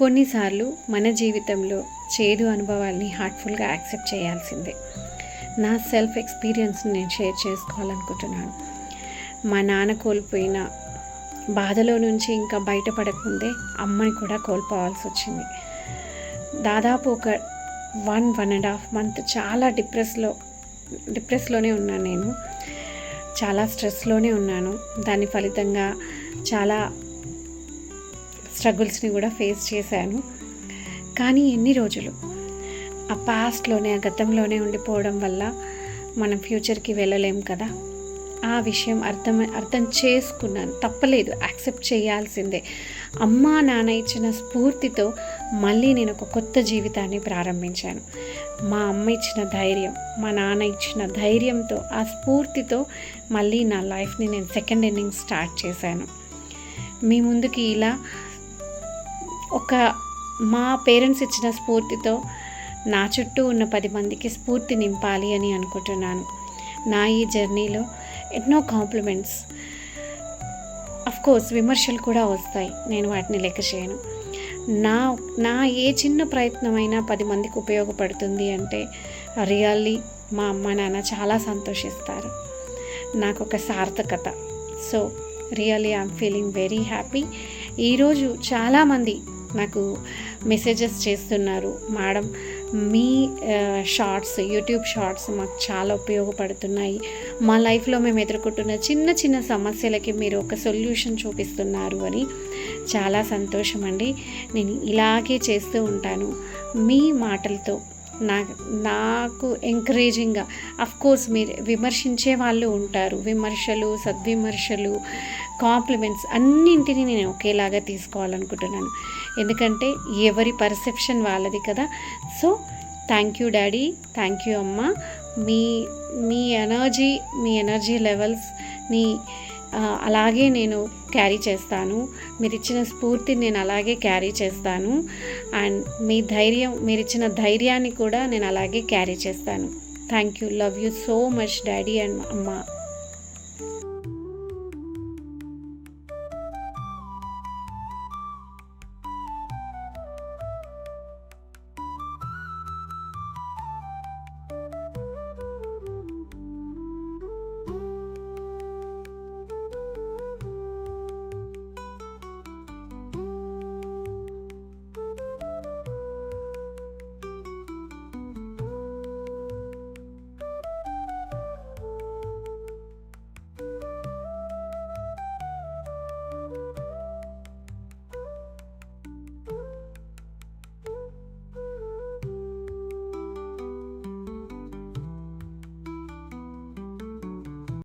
కొన్నిసార్లు మన జీవితంలో చేదు అనుభవాల్ని హార్ట్ఫుల్గా యాక్సెప్ట్ చేయాల్సిందే. నా సెల్ఫ్ ఎక్స్పీరియన్స్ని నేను షేర్ చేసుకోవాలనుకుంటున్నాను. మా నాన్న కోల్పోయిన బాధలో నుంచి ఇంకా బయటపడకముందే అమ్మని కూడా కోల్పోవాల్సి వచ్చింది. దాదాపు ఒక one one and half month చాలా డిప్రెస్లో డిప్రెస్లోనే ఉన్నాను నేను. చాలా స్ట్రెస్లోనే ఉన్నాను. దాని ఫలితంగా చాలా స్ట్రగుల్స్ని కూడా ఫేస్ చేశాను. కానీ ఎన్ని రోజులు? ఆ పాస్ట్లోనే ఆ గతంలోనే ఉండిపోవడం వల్ల మనం ఫ్యూచర్కి వెళ్ళలేం కదా. ఆ విషయం అర్థం అర్థం చేసుకున్నాను. తప్పలేదు యాక్సెప్ట్ చేయాల్సిందే. అమ్మా నాన్న ఇచ్చిన స్ఫూర్తితో మళ్ళీ నేను ఒక కొత్త జీవితాన్ని ప్రారంభించాను. మా అమ్మ ఇచ్చిన ధైర్యం మా నాన్న ఇచ్చిన ధైర్యంతో ఆ స్ఫూర్తితో మళ్ళీ నా లైఫ్ని నేను సెకండ్ ఎండింగ్ స్టార్ట్ చేశాను. మీ ముందుకి ఇలా ఒక మా పేరెంట్స్ ఇచ్చిన స్ఫూర్తితో నా చుట్టూ ఉన్న పది మందికి స్ఫూర్తి నింపాలి అని అనుకుంటున్నాను. నా ఈ జర్నీలో ఎన్నో కాంప్లిమెంట్స్. కోర్స్ విమర్శలు కూడా వస్తాయి. నేను వాటిని లెక్క చేయను. నా నా ఏ చిన్న ప్రయత్నమైనా పది మందికి ఉపయోగపడుతుంది అంటే రియల్లీ మా అమ్మ నాన్న చాలా సంతోషిస్తారు. నాకు ఒక సార్థకత. So really I'm feeling very happy. ఈరోజు చాలామంది నాకు మెసేజెస్ చేస్తున్నారు. మేడం మీ షార్ట్స్ యూట్యూబ్ షార్ట్స్ మాకు చాలా ఉపయోగపడుతున్నాయి. మా లైఫ్లో మేము ఎదుర్కొంటున్న చిన్న చిన్న సమస్యలకి మీరు ఒక సొల్యూషన్ చూపిస్తున్నారు అని చాలా సంతోషం అండి నేను ఇలాగే చేస్తూ ఉంటాను. మీ మాటలతో నా నాకు ఎంకరేజింగ్గా కోర్స్ మీరు విమర్శించే వాళ్ళు ఉంటారు. విమర్శలు సద్విమర్శలు కాంప్లిమెంట్స్ అన్నింటినీ నేను ఒకేలాగా తీసుకోవాలనుకుంటున్నాను. ఎందుకంటే ఎవరి పర్సెప్షన్ వాళ్ళది కదా. So thank you daddy thank you అమ్మ. మీ మీ ఎనర్జీ మీ ఎనర్జీ లెవెల్స్ని అలాగే నేను క్యారీ చేస్తాను. మీరు ఇచ్చిన స్ఫూర్తిని నేను అలాగే క్యారీ చేస్తాను. అండ్ మీ ధైర్యం మీరు ఇచ్చిన ధైర్యాన్ని కూడా నేను అలాగే క్యారీ చేస్తాను. Thank you love you so much daddy and అమ్మ.